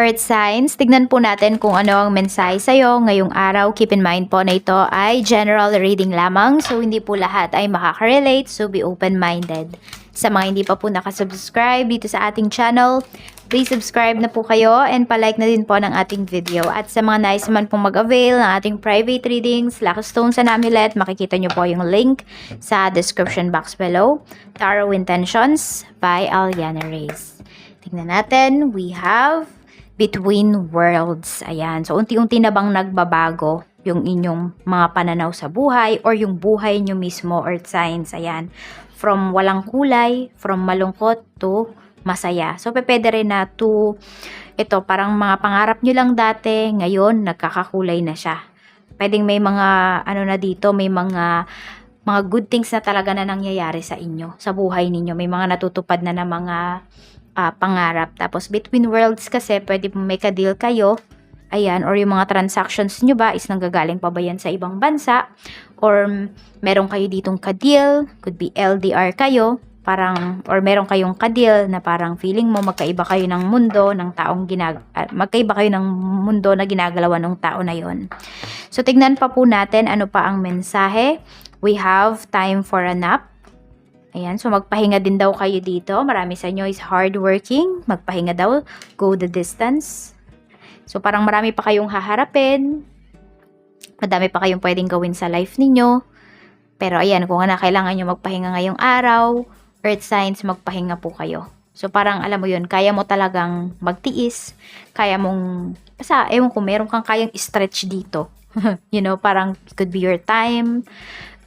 Earth signs, tignan po natin kung ano ang mensahe sa'yo ngayong araw. Keep in mind po na ito ay general reading lamang. So, hindi po lahat ay makaka-relate. So, be open-minded. Sa mga hindi pa po nakasubscribe dito sa ating channel, please subscribe na po kayo and palike na din po ng ating video. At sa mga nais naman pong mag-avail ng ating private readings, Lucky Stones and Amulet, makikita nyo po yung link sa description box below. Tarot Intentions by Aliana Reyes. Tingnan natin, we have Between Worlds. Ayan, so unti-unti na bang nagbabago yung inyong mga pananaw sa buhay or yung buhay nyo mismo, Earth Signs. Ayan, from walang kulay, from malungkot to masaya. So, pwede rin na to, ito, parang mga pangarap nyo lang dati, ngayon, nagkakakulay na siya. Pwedeng may mga, ano na dito, may mga, mga good things na talaga na nangyayari sa inyo, sa buhay ninyo. May mga natutupad na na mga ah, pangarap. Tapos, between worlds kasi, pwede may ka-deal kayo, ayan, or yung mga transactions nyo ba is nanggagaling pa ba yan sa ibang bansa, or meron kayo ditong ka-deal, could be LDR kayo, parang, or meron kayong ka-deal na parang feeling mo magkaiba kayo ng mundo ng taong ginag ah, magkaiba kayo ng mundo na ginagalawan ng tao na yon. So, tignan pa po natin ano pa ang mensahe. We have time for a nap. Ayan, so magpahinga din daw kayo dito. Marami sa inyo is hardworking. Magpahinga daw. Go the distance. So parang marami pa kayong haharapin. Madami pa kayong pwedeng gawin sa life ninyo. Pero ayan, kung na kailangan nyo magpahinga ngayong araw, earth signs, magpahinga po kayo. So parang alam mo yun, kaya mo talagang magtiis. Kaya mong, basta ewan ko, meron kang kayang stretch dito. you know, parang it could be your time.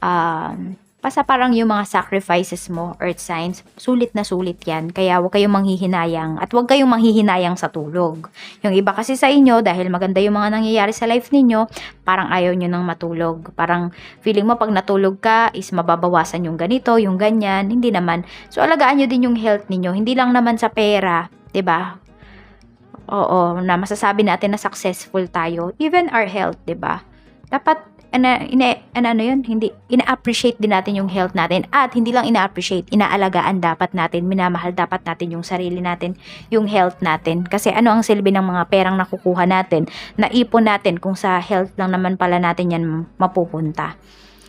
Um, basta parang yung mga sacrifices mo, earth signs, sulit na sulit yan. Kaya huwag kayong manghihinayang at huwag kayong manghihinayang sa tulog. Yung iba kasi sa inyo, dahil maganda yung mga nangyayari sa life ninyo, parang ayaw nyo nang matulog. Parang feeling mo pag natulog ka is mababawasan yung ganito, yung ganyan. Hindi naman. So alagaan nyo din yung health ninyo. Hindi lang naman sa pera, 'di ba? Oo, na masasabi natin na successful tayo. Even our health, 'di ba? Dapat ana, ina, ana, ano yun, hindi, ina-appreciate din natin yung health natin. At hindi lang ina-appreciate, inaalagaan dapat natin, minamahal dapat natin yung sarili natin, yung health natin. Kasi ano ang silbi ng mga perang nakukuha natin, naipon natin kung sa health lang naman pala natin yan mapupunta.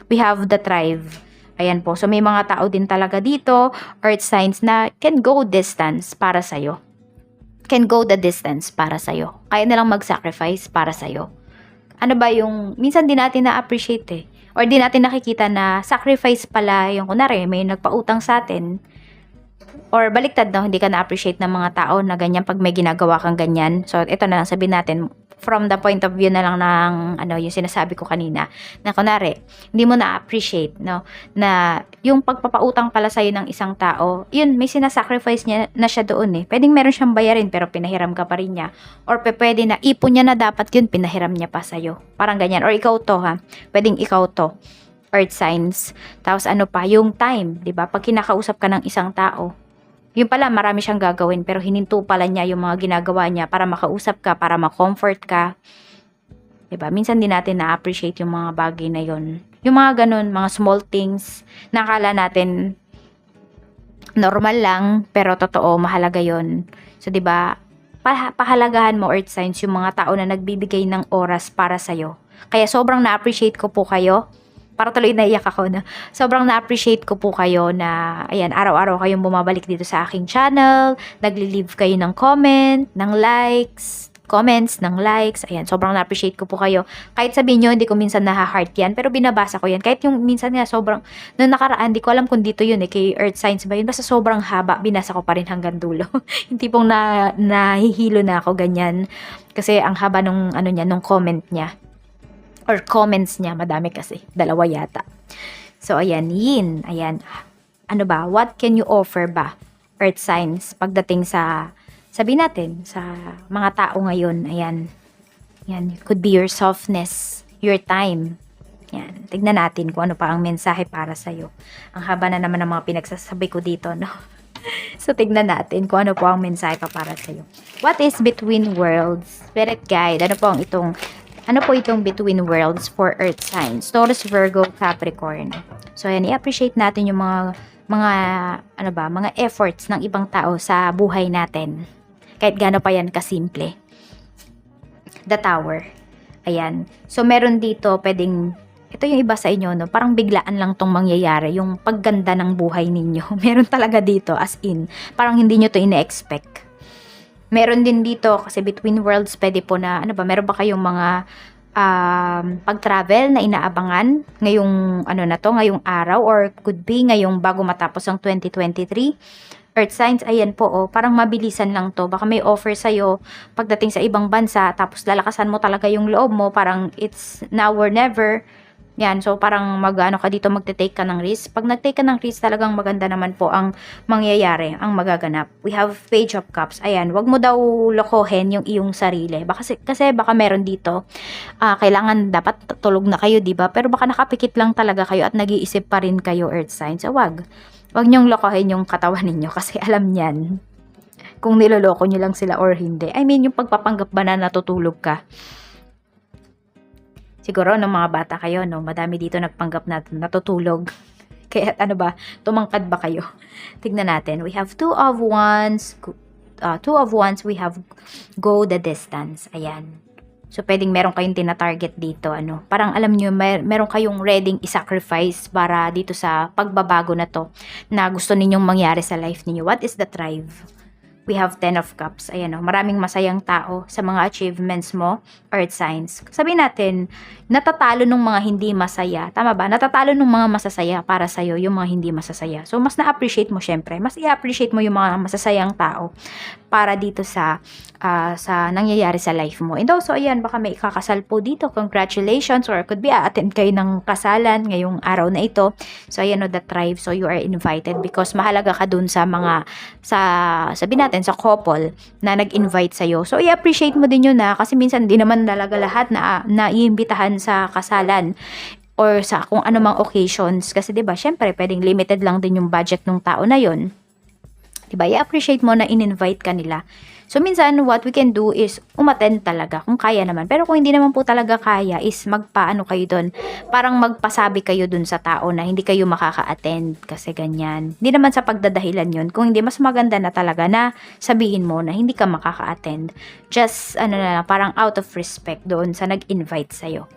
We have the thrive. Ayan po. So may mga tao din talaga dito, earth signs na can go distance para sa'yo. Can go the distance para sa'yo. Kaya nilang mag-sacrifice para sa'yo ano ba yung, minsan di natin na-appreciate eh. Or di natin nakikita na sacrifice pala yung, kunwari, may nagpautang sa atin. Or baliktad no, hindi ka na-appreciate ng mga tao na ganyan pag may ginagawa kang ganyan. So, ito na lang sabihin natin, from the point of view na lang ng ano yung sinasabi ko kanina. Na kunari hindi mo na-appreciate no na yung pagpapautang pala sa'yo ng isang tao yun may sinasacrifice niya na siya doon eh. Pwedeng meron siyang bayarin pero pinahiram ka pa rin niya. Or pe, pwede na ipon niya na dapat yun pinahiram niya pa sa'yo. Parang ganyan. Or ikaw to ha. Pwedeng ikaw to. Earth signs. Tapos ano pa yung time 'di ba? Pag kinakausap ka ng isang tao yun pala, marami siyang gagawin, pero hininto pala niya yung mga ginagawa niya para makausap ka, para ma-comfort ka. 'Di ba Minsan din natin na-appreciate yung mga bagay na yon Yung mga ganun, mga small things, nakala natin normal lang, pero totoo, mahalaga yon So, 'di ba pa- pahalagahan mo, Earth Signs, yung mga tao na nagbibigay ng oras para sa'yo. Kaya sobrang na-appreciate ko po kayo para tuloy naiyak ako na sobrang na-appreciate ko po kayo na ayan, araw-araw kayong bumabalik dito sa aking channel, nagli-leave kayo ng comment, ng likes, comments, ng likes. Ayan, sobrang na-appreciate ko po kayo. Kahit sabihin nyo, hindi ko minsan naha-heart yan, pero binabasa ko yan. Kahit yung minsan nga sobrang, nung nakaraan, di ko alam kung dito yun eh, kay Earth Signs ba yun. Basta sobrang haba, binasa ko pa rin hanggang dulo. hindi pong na, nahihilo na ako ganyan. Kasi ang haba nung, ano niya, nung comment niya or comments niya, madami kasi, dalawa yata. So, ayan, yin, ayan. Ano ba, what can you offer ba, earth signs, pagdating sa, sabi natin, sa mga tao ngayon, ayan. Yan, could be your softness, your time. Yan, tignan natin kung ano pa ang mensahe para sa'yo. Ang haba na naman ng mga pinagsasabi ko dito, no? so, tignan natin kung ano po ang mensahe pa para sa'yo. What is between worlds? Spirit guide, ano po ang itong ano po itong between worlds for earth signs? Taurus, Virgo, Capricorn. So, ayan, i-appreciate natin yung mga, mga, ano ba, mga efforts ng ibang tao sa buhay natin. Kahit gaano pa yan kasimple. the tower. Ayan. So, meron dito, pwedeng, ito yung iba sa inyo, no? Parang biglaan lang tong mangyayari, yung pagganda ng buhay ninyo. meron talaga dito, as in. Parang hindi nyo to ine-expect. Meron din dito, kasi between worlds, pwede po na, ano ba, meron ba kayong mga um, pag-travel na inaabangan ngayong ano na to, ngayong araw or could be ngayong bago matapos ang 2023. Earth signs, ayan po, oh, parang mabilisan lang to. Baka may offer sa'yo pagdating sa ibang bansa, tapos lalakasan mo talaga yung loob mo, parang it's now or never. Yan, so parang mag, ano ka dito, magte-take ka ng risk. Pag nag-take ka ng risk, talagang maganda naman po ang mangyayari, ang magaganap. We have Page of Cups. Ayan, wag mo daw lokohin yung iyong sarili. Baka, kasi, baka meron dito, ah, kailangan dapat tulog na kayo, di ba? Pero baka nakapikit lang talaga kayo at nag-iisip pa rin kayo, Earth signs. So, wag. Wag niyong lokohin yung katawan ninyo kasi alam niyan kung niloloko niyo lang sila or hindi. I mean, yung pagpapanggap ba na natutulog ka? Siguro, nung mga bata kayo, no, madami dito nagpanggap na natutulog. Kaya ano ba, tumangkad ba kayo? Tignan natin. We have two of wands, uh, two of wands, we have go the distance. Ayan. So, pwedeng meron kayong tina-target dito, ano. Parang alam nyo, mer meron kayong ready i-sacrifice para dito sa pagbabago na to na gusto ninyong mangyari sa life ninyo. What is the drive? We have 10 of cups. Ayan o, maraming masayang tao sa mga achievements mo, earth signs. Sabihin natin, natatalo ng mga hindi masaya. Tama ba? Natatalo ng mga masasaya para sa'yo, yung mga hindi masasaya. So, mas na-appreciate mo syempre. Mas i-appreciate mo yung mga masasayang tao para dito sa uh, sa nangyayari sa life mo. And also, ayan, baka may ikakasal po dito. Congratulations or could be attend kayo ng kasalan ngayong araw na ito. So, ayan o, the tribe. So, you are invited because mahalaga ka dun sa mga, sa, sabi natin, sa couple na nag-invite sa'yo. So, i-appreciate mo din yun na kasi minsan di naman talaga lahat na, na iimbitahan sa kasalan or sa kung ano mang occasions. Kasi 'di ba, syempre pwedeng limited lang din yung budget ng tao na 'yon. 'Di ba? I-appreciate mo na in-invite ka nila. So minsan what we can do is umattend talaga kung kaya naman. Pero kung hindi naman po talaga kaya is magpaano kayo doon. Parang magpasabi kayo doon sa tao na hindi kayo makaka-attend kasi ganyan. Hindi naman sa pagdadahilan 'yon. Kung hindi mas maganda na talaga na sabihin mo na hindi ka makaka-attend. Just ano na lang, parang out of respect doon sa nag-invite sa'yo.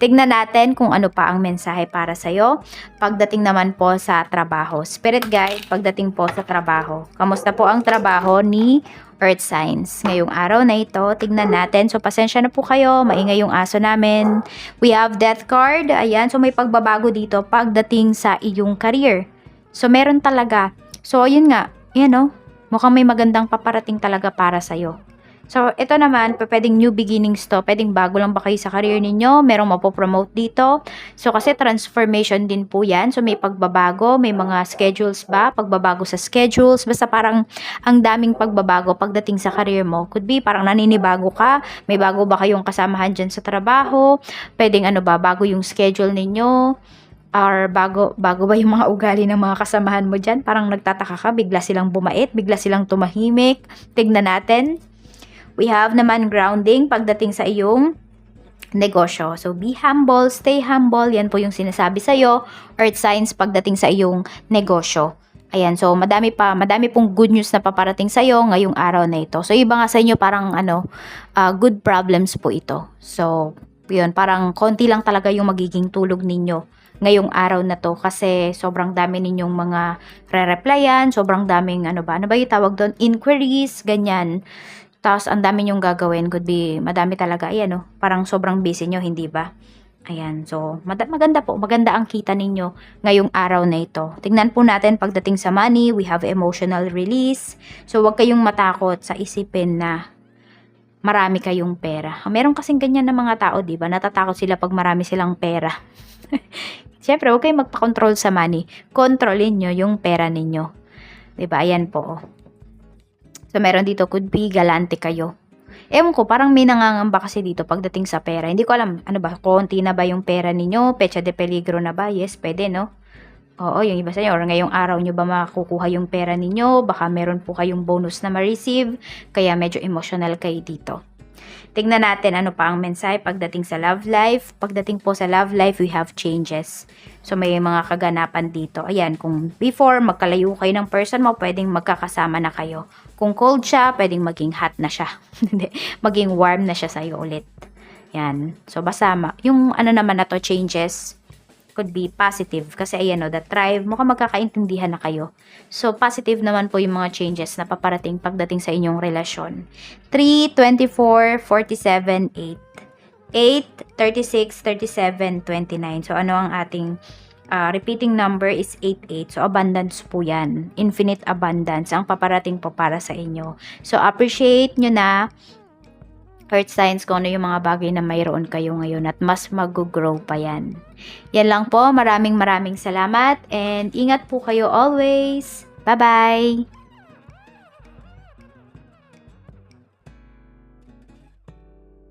Tignan natin kung ano pa ang mensahe para sa'yo. Pagdating naman po sa trabaho. Spirit guide, pagdating po sa trabaho. Kamusta po ang trabaho ni Earth Signs? Ngayong araw na ito, tignan natin. So, pasensya na po kayo. Maingay yung aso namin. We have Death card. Ayan, so may pagbabago dito pagdating sa iyong career. So, meron talaga. So, yun nga. Yan o. Mukhang may magandang paparating talaga para sa'yo. So, ito naman, pwedeng new beginnings to. Pwedeng bago lang ba kayo sa career ninyo? Merong mapopromote dito. So, kasi transformation din po yan. So, may pagbabago, may mga schedules ba? Pagbabago sa schedules. Basta parang ang daming pagbabago pagdating sa career mo. Could be parang naninibago ka. May bago ba kayong kasamahan dyan sa trabaho? Pwedeng ano ba, bago yung schedule ninyo or bago bago ba yung mga ugali ng mga kasamahan mo diyan parang nagtataka ka bigla silang bumait bigla silang tumahimik tignan natin We have naman grounding pagdating sa iyong negosyo. So, be humble, stay humble. Yan po yung sinasabi sa'yo. Earth signs pagdating sa iyong negosyo. Ayan, so madami pa, madami pong good news na paparating sa iyo ngayong araw na ito. So iba nga sa inyo parang ano, uh, good problems po ito. So, yun, parang konti lang talaga yung magiging tulog ninyo ngayong araw na to kasi sobrang dami ninyong mga re-replyan, sobrang daming ano ba, ano ba yung tawag doon, inquiries, ganyan. Tapos, ang dami nyong gagawin. Could be, madami talaga. Ayan, oh, parang sobrang busy nyo, hindi ba? Ayan, so maganda po, maganda ang kita ninyo ngayong araw na ito. Tingnan po natin pagdating sa money, we have emotional release. So huwag kayong matakot sa isipin na marami kayong pera. Meron kasing ganyan na mga tao, di ba? Natatakot sila pag marami silang pera. Siyempre, huwag kayong magpa-control sa money. Kontrolin nyo yung pera ninyo. Di ba? Ayan po. So, meron dito, could be galante kayo. Ewan ko, parang may nangangamba kasi dito pagdating sa pera. Hindi ko alam, ano ba, konti na ba yung pera ninyo? Pecha de peligro na ba? Yes, pwede, no? Oo, yung iba sa inyo, or ngayong araw nyo ba makukuha yung pera ninyo? Baka meron po kayong bonus na ma-receive, kaya medyo emotional kayo dito. Tingnan natin ano pa ang mensahe pagdating sa love life. Pagdating po sa love life, we have changes. So may mga kaganapan dito. Ayan, kung before magkalayo kayo ng person mo, pwedeng magkakasama na kayo. Kung cold siya, pwedeng maging hot na siya. Maging warm na siya sa'yo ulit. Yan. So basta yung ano naman na to changes could be positive kasi ayan o, the tribe, mukhang magkakaintindihan na kayo. So, positive naman po yung mga changes na paparating pagdating sa inyong relasyon. 3, 24, 47, 8. 8, 36, 37, 29. So, ano ang ating ah, repeating number is 88. So, abundance po yan. Infinite abundance ang paparating po para sa inyo. So, appreciate nyo na Earth signs kung ano yung mga bagay na mayroon kayo ngayon at mas mag-grow pa yan. Yan lang po. Maraming maraming salamat and ingat po kayo always. Bye-bye!